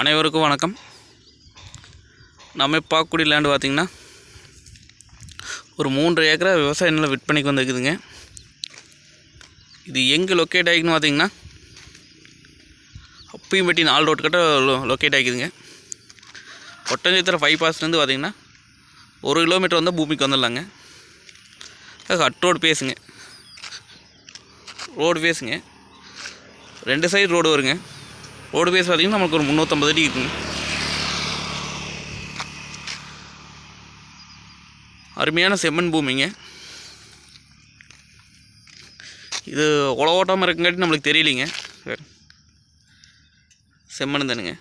அனைவருக்கும் வணக்கம். நம்ம பார்க்கக்கூடிய லேண்டு பார்த்திங்கன்னா ஒரு மூன்று ஏக்கரா விவசாய நிலம் விற்பனைக்கு வந்துருக்குதுங்க. இது எங்கே லொக்கேட் ஆகிக்குன்னு பார்த்திங்கன்னா அப்பையும் பெட்டி நாலு ரோட்டு கிட்ட லொக்கேட் ஆகிக்குதுங்க. ஒட்டஞ்சத்திர ஃபைவ் பாஸ்லேருந்து பார்த்திங்கன்னா ஒரு கிலோமீட்டர் வந்தால் பூமிக்கு வந்துடலாங்க. ஹட் ரோடு பேசுங்க. ரோடு பேசுங்க. ரெண்டு சைடு ரோடு வருங்க. ரோடு பேஸ் பார்த்திங்கன்னா நமக்கு ஒரு முந்நூற்றம்பது அடி இருக்குங்க. அருமையான செம்மண் பூமிங்க. இது உழ ஓட்டாமல் இருக்குங்காட்டி நம்மளுக்கு தெரியலிங்க. சரி. செம்மண் தானுங்க.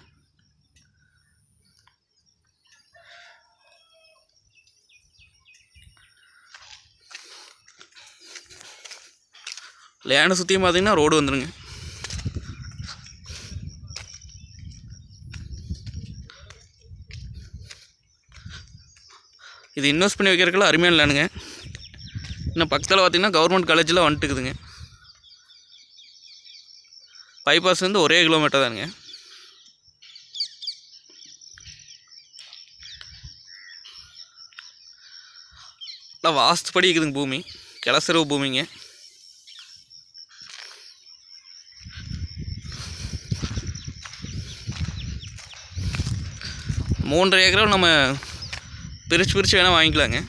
லேண்டை சுற்றியும் பார்த்தீங்கன்னா ரோடு வந்துடுங்க இது இன்வெஸ்ட் பண்ணி வைக்கிறதுக்குலாம் அருமையாக இல்லைனுங்க இன்னும் பக்கத்தில் பார்த்தீங்கன்னா கவர்மெண்ட் காலேஜில் வந்துட்டுக்குதுங்க பைபாஸ்லேருந்து ஒரே கிலோமீட்டர் தானுங்க. நல்லா வாஸ்துப்படி இருக்குதுங்க பூமி. கிளசரவு பூமிங்க. மூன்றரை ஏக்கரை நம்ம பிரித்து பிரித்து வேணால் வாங்கிக்கலாங்க.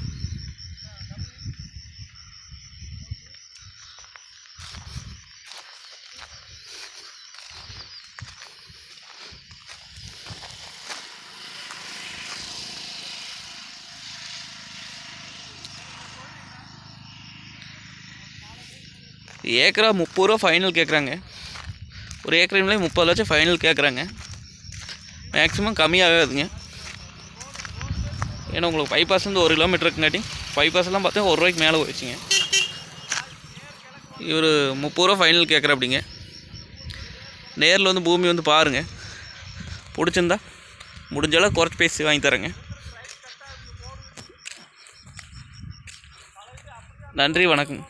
ஏக்கரா முப்பது ரூபா ஃபைனல் கேட்குறாங்க ஒரு ஏக்கர் முப்பது லட்சம் ஃபைனல் கேட்குறாங்க மேக்ஸிமம் கம்மியாகாதுங்க ஏன்னா உங்களுக்கு பைபாஸ் வந்து ஒரு கிலோமீட்டர் இருக்குங்காட்டி பைபாஸ்லாம் பார்த்தா ஒரு ரூபாய்க்கு மேலே போயிடுச்சுங்க. இவர் முப்பது ரூபா ஃபைனல் கேட்குற அப்படிங்க நேரில் வந்து பூமி வந்து பாருங்கள் பிடிச்சிருந்தா முடிஞ்சளவு குறைச்சி பேசி வாங்கி தரேங்க. நன்றி வணக்கம்.